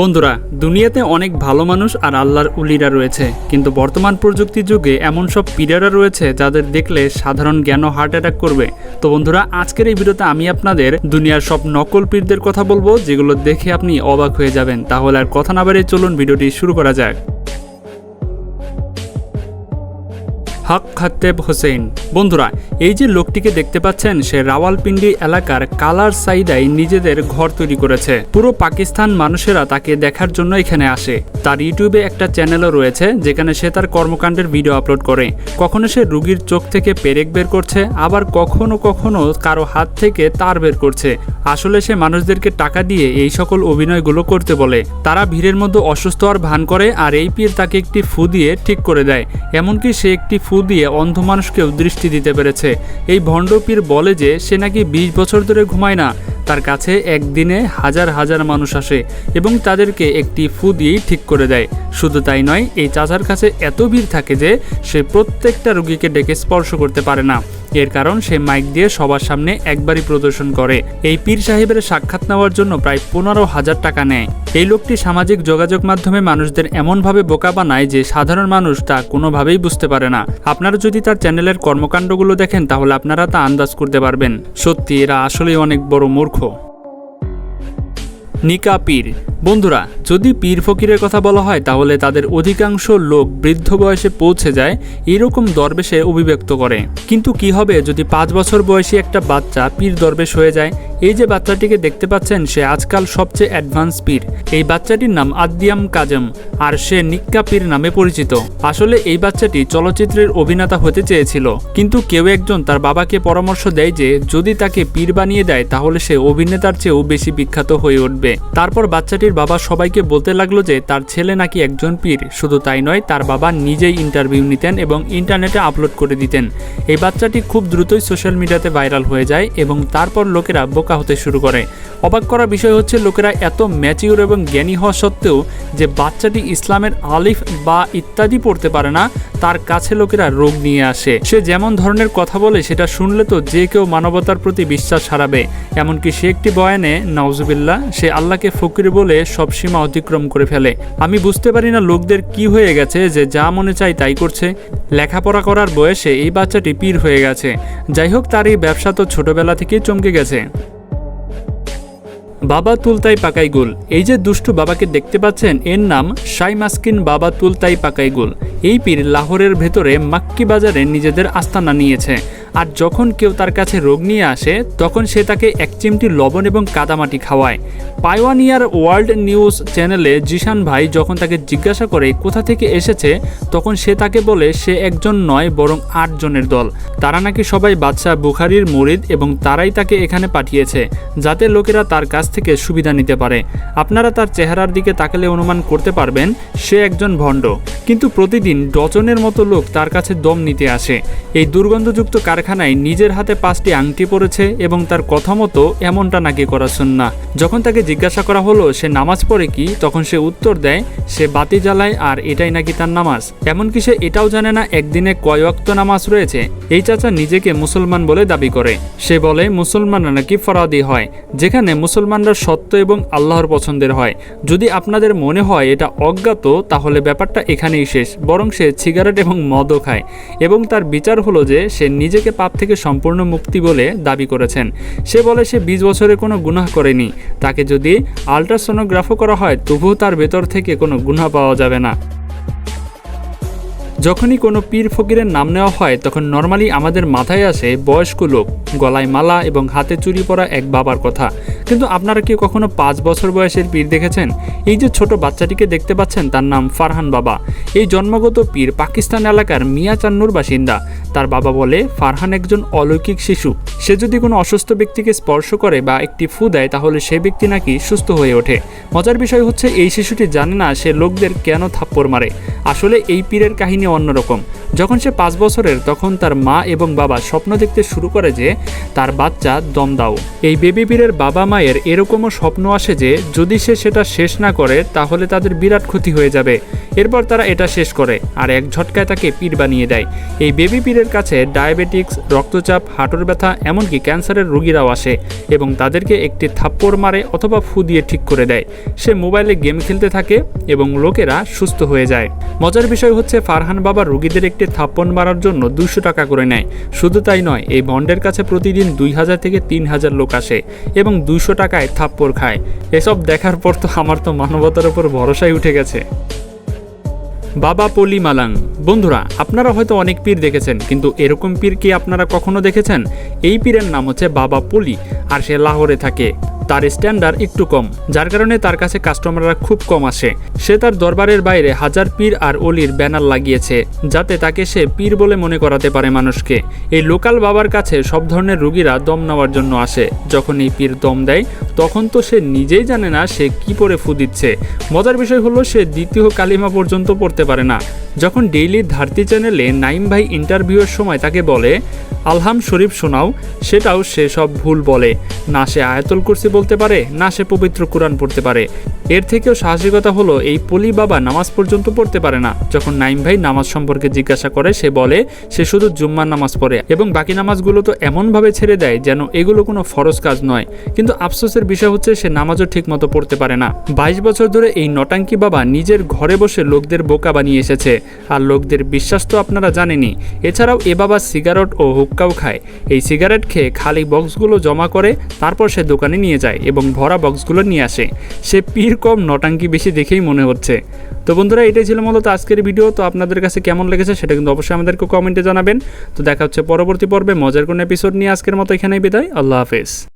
বন্ধুরা, দুনিয়াতে অনেক ভালো মানুষ আর আল্লাহর উলিরা রয়েছে, কিন্তু বর্তমান প্রযুক্তি যুগে এমন সব পিডারা রয়েছে যাদের দেখলে সাধারণ জ্ঞানও হার্ট অ্যাটাক করবে। তো বন্ধুরা, আজকের এই ভিডিওতে আমি আপনাদের দুনিয়ার সব নকল পীরদের কথা বলব, যেগুলো দেখে আপনি অবাক হয়ে যাবেন। তাহলে আর কথা না বাড়িয়ে চলুন, ভিডিওটি শুরু করা যাক। হক খাত্তেব হোসেন। বন্ধুরা, এই যে লোকটিকে দেখতে পাচ্ছেন, সে রাওয়ালপিন্ডি এলাকার কালার সাইদায় নিজেদের ঘর তৈরি করেছে। পুরো পাকিস্তান মানুষেরা তাকে দেখার জন্য এখানে আসে। তার ইউটিউবে একটা চ্যানেলও রয়েছে, যেখানে সে তার কর্মকাণ্ডের ভিডিও আপলোড করে। কখনো সে রুগীর চোখ থেকে পেরেক বের করছে, আবার কখনো কখনো কারও হাত থেকে তার বের করছে। আসলে সে মানুষদেরকে টাকা দিয়ে এই সকল অভিনয়গুলো করতে বলে। তারা ভিড়ের মধ্যে অসুস্থ আর ভান করে, আর এই পীর তাকে একটি ফু দিয়ে ঠিক করে দেয়। এমনকি সে একটি ফু দিয়ে অন্ধ মানুষকেও দৃষ্টি দিতে পেরেছে। এই ভণ্ডপীর বলে যে, সে নাকি বিশ বছর ধরে ঘুমায় না। তার কাছে একদিনে হাজার হাজার মানুষ আসে এবং তাদেরকে একটি ফু দিয়েই ঠিক করে দেয়। শুধু তাই নয়, এই চাচার কাছে এত ভিড় থাকে যে সে প্রত্যেকটা রুগীকে ডেকে স্পর্শ করতে পারে না। এর কারণ, সে মাইক দিয়ে সবার সামনে একবারই প্রদর্শন করে। এই পীর সাহেবের সাক্ষাৎ নেওয়ার জন্য প্রায় পনেরো হাজার টাকা নেয়। এই লোকটি সামাজিক যোগাযোগ মাধ্যমে মানুষদের এমনভাবে বোকা বানায় যে সাধারণ মানুষ তা কোনোভাবেই বুঝতে পারে না। আপনারা যদি তার চ্যানেলের কর্মকাণ্ডগুলো দেখেন, তাহলে আপনারা তা আন্দাজ করতে পারবেন। সত্যি, এরা আসলেই অনেক বড় মূর্খ। নিকা পীর বন্ধুরা, যদি পীর ফকিরের কথা বলা হয়, তাহলে তাদের অধিকাংশ লোক বৃদ্ধ বয়সে পৌঁছে যায় এরকম দরবেশে অভিব্যক্ত করে। কিন্তু কি হবে যদি পাঁচ বছর বয়সী একটা বাচ্চা পীর দরবেশ হয়ে যায়? এই যে বাচ্চাটিকে দেখতে পাচ্ছেন, সে আজকাল সবচেয়ে অ্যাডভান্স পীর। এই বাচ্চাটির নাম আদ্দিয়াম কাজম, আর সে নিক্কা পীর নামে পরিচিত। আসলে এই বাচ্চাটি চলচ্চিত্রের অভিনেতা হতে চেয়েছিল। কিন্তু কেউ একজন তার বাবাকে পরামর্শ দেয় যে, যদি তাকে পীর বানিয়ে দেয়, তাহলে সে অভিনেতার চেয়েও বেশি বিখ্যাত হয়ে উঠবে। তারপর বাচ্চাটির বাবা সবাইকে বলতে লাগল যে তার ছেলে নাকি একজন পীর। শুধু তাই নয়, তার বাবা নিজেই ইন্টারভিউ নিতেন এবং ইন্টারনেটে আপলোড করে দিতেন। এই বাচ্চাটি খুব দ্রুতই সোশ্যাল মিডিয়াতে ভাইরাল হয়ে যায় এবং তারপর লোকেরা বোকা হতে শুরু করে। অবাক করার বিষয় হচ্ছে, লোকেরা এত ম্যাচিউর এবং জ্ঞানী হওয়া সত্ত্বেও যে বাচ্চাটি ইসলামের আলিফ বা ইত্যাদি পড়তে পারে না, তার কাছে লোকেরা রোগ নিয়ে আসে। সে যেমন ধরনের কথা বলে, সেটা শুনলে তো যে কেউ মানবতার প্রতি বিশ্বাস হারাবে। এমনকি সে একটি বয়ানে নওজুবিল্লা সে আল্লাহকে ফকির বলে সব সীমা অতিক্রম করে ফেলে। আমি বুঝতে পারি না লোকদের কি হয়ে গেছে, যে যা মনে চাই তাই করছে। লেখাপড়া করার বয়সে এই বাচ্চাটি পীর হয়ে গেছে। যাই হোক, তার এই ব্যবসা তো ছোটবেলা থেকেই চমকে গেছে। বাবা তুলতাই পাকাইগুল। এই যে দুষ্টু বাবাকে দেখতে পাচ্ছেন, এর নাম শাই মাস্কিন বাবা তুলতাই পাকাইগুল। এই পীর লাহোরের ভেতরে মাক্কি বাজারে নিজেদের আস্তানা নিয়েছে। আর যখন কেউ তার কাছে রোগ নিয়ে আসে, তখন সে তাকে এক চিমটি লবণ এবং কাদামাটি খাওয়ায়। পাইওয়ানিয়ার ওয়ার্ল্ড নিউজ চ্যানেলে জিশান ভাই যখন তাকে জিজ্ঞাসা করে কোথা থেকে এসেছে, তখন সে তাকে বলে, সে একজন নয়, বরং আটজনের দল। তারা নাকি সবাই বাদশাহ বুখারির মরিদ এবং তারাই তাকে এখানে পাঠিয়েছে, যাতে লোকেরা তার কাছ থেকে সুবিধা নিতে পারে। আপনারা তার চেহারার দিকে তাকালে অনুমান করতে পারবেন, সে একজন ভণ্ড। কিন্তু প্রতিদিন ডজনের মতো লোক তার কাছে দম নিতে আসে। এই দুর্গন্ধযুক্ত কারখানায় নিজের হাতে পাঁচটি আংটি পরেছে এবং তার কথা মতো এমনটা নাকি করা না যখন তাকে জিজ্ঞাসা করা হলো, সে নামাজ পড়ে কি, তখন সে উত্তর দেয়, সে বাতি জ্বালায় আর এটাই নাকি তার নামাজ। এমনকি সে এটাও জানে না, একদিনে কয় ওয়াক্ত নামাজ রয়েছে। এই চাচা নিজেকে মুসলমান বলে দাবি করে। সে বলে, মুসলমানরা নাকি ফরাদি হয়, যেখানে মুসলমানরা সত্য এবং আল্লাহর পছন্দের হয়। যদি আপনাদের মনে হয় এটা অজ্ঞাত, তাহলে ব্যাপারটা এখানেই শেষ। বরং সে সিগারেট এবং মদও খায়। এবং তার বিচার হলো যে, সে নিজেকে পাপ থেকে সম্পূর্ণ মুক্তি বলে দাবি করেছেন। সে বলে সে বিশ বছরে কোনো গুনাহ করেনি। তাকে যদি আলট্রাসোনোগ্রাফও করা হয়, তবুও তার ভেতর থেকে কোনো গুনাহ পাওয়া যাবে না। যখনই কোনো পীর ফকিরের নাম নেওয়া হয়, তখন নর্মালি আমাদের মাথায় আসে বয়স্ক লোক, গলায় মালা এবং হাতে চুরি পরা এক বাবার কথা। কিন্তু আপনারা কি কখনো পাঁচ বছর বয়সের পীর দেখেছেন? এই যে ছোট বাচ্চাটিকে দেখতে পাচ্ছেন, তার নাম ফারহান বাবা। এই জন্মগত পীর পাকিস্তান এলাকার মিয়া চান্নুর বাসিন্দা। তার বাবা বলে, ফারহান একজন অলৌকিক শিশু। সে যদি কোনো অসুস্থ ব্যক্তিকে স্পর্শ করে বা একটি ফু দেয়, তাহলে সে ব্যক্তি নাকি সুস্থ হয়ে ওঠে। মজার বিষয় হচ্ছে, এই শিশুটি জানে না সে লোকদের কেন থাপ্পড় মারে। আসলে এই পীরের কাহিনী অন্যরকম। যখন সে পাঁচ বছরের, তখন তার মা এবং বাবা স্বপ্ন দেখতে শুরু করে যে, তার বাচ্চা দম দাও। এই বেবি পীরের বাবা মায়ের এরকমও স্বপ্ন আসে যে, যদি সে সেটা শেষ না করে, তাহলে তাদের বিরাট ক্ষতি হয়ে যাবে। এরপর তারা এটা শেষ করে, আর এক ঝটকায় তাকে পীর বানিয়ে দেয়। এই বেবি পীরের কাছে ডায়াবেটিক্স, রক্তচাপ, হাঁটুর ব্যথা, এমনকি ক্যান্সারের রোগীরাও আসে এবং তাদেরকে একটি থাপ্পড় মারে অথবা ফু দিয়ে ঠিক করে দেয়। সে মোবাইলে গেম খেলতে থাকে এবং লোকেরা সুস্থ হয়ে যায়। মজার বিষয় হচ্ছে ফারহান বাবা রোগীদের একটি থাপ্পন মারার জন্য দুশো টাকা করে নেয়। শুধু তাই নয়, এই বন্ডের কাছে প্রতিদিন দুই হাজার থেকে তিন হাজার লোক আসে এবং দুইশো টাকায় থাপ্পড় খায়। এসব দেখার পর তো আমার তো মানবতার উপর ভরসাই উঠে গেছে। বাবা পলি মালাং। বন্ধুরা, আপনারা হয়তো অনেক পীর দেখেছেন, কিন্তু এরকম পীর কি আপনারা কখনো দেখেছেন? এই পীরের নাম হচ্ছে বাবা পলি আর সে লাহোরে থাকে। তার স্ট্যান্ডার্ড একটু কম, যার কারণে তার কাছে কাস্টমাররা খুব কম আসে। সে তার দরবারের বাইরে হাজার পীর আর অলির ব্যানার লাগিয়েছে, যাতে তাকে সে পীর বলে মনে করাতে পারে মানুষকে। এই লোকাল বাবার কাছে সব ধরনের রুগীরা দম নেওয়ার জন্য আসে। যখন এই পীর দম দেয়, তখন তো সে নিজেই জানে না সে কি পরে ফু দিচ্ছে। মজার বিষয় হলো, সে দ্বিতীয় কালিমা পর্যন্ত পড়তে পারে না। যখন ডেইলি ধারতি চ্যানেলে নাইম ভাই ইন্টারভিউয়ের সময় তাকে বলে, আলহাম শরীফ, শোনাও। সেটাও সে সব ভুল বলে। না সে আয়াতুল কুরসি বলতে পারে, না সে পবিত্র কোরআন পড়তে পারে। এর থেকেও সাহসিকতা হলো, এই পলি বাবা নামাজ পর্যন্ত পড়তে পারে না। যখন নাইম ভাই নামাজ সম্পর্কে জিজ্ঞাসা করে, সে বলে, সে শুধু জুম্মার নামাজ পড়ে। এবং বাকি নামাজগুলো তো এমনভাবে ছেড়ে দেয় যেন এগুলো কোনো ফরজ কাজ নয়। কিন্তু আফসোসের বিষয় হচ্ছে, সে নামাজও ঠিকমতো পড়তে পারে না। বাইশ বছর ধরে এই নটাঙ্কি বাবা নিজের ঘরে বসে লোকদের বোকা বানিয়ে এসেছে। আর লোকদের বিশ্বাস তো আপনারা জানেনই। এছাড়াও এ বাবা সিগারেট ও হুক্কাও খায়। এই সিগারেট খেয়ে খালি বক্সগুলো জমা করে তারপর সে দোকানে নিয়ে যায় এবং ভরা বক্সগুলো নিয়ে আসে। সে পীর কম, নটাঙ্কি বেশি দেখেই মনে হচ্ছে। তো বন্ধুরা, এটাই ছিল মূলত আজকের ভিডিও। তো আপনাদের কাছে কেমন লেগেছে সেটা কিন্তু অবশ্যই আমাদেরকে কমেন্টে জানাবেন। তো দেখা হচ্ছে পরবর্তী পর্বে মজার কোনো এপিসোড নিয়ে আজকের মতো এখানেই বিদায়। আল্লাহ হাফেজ।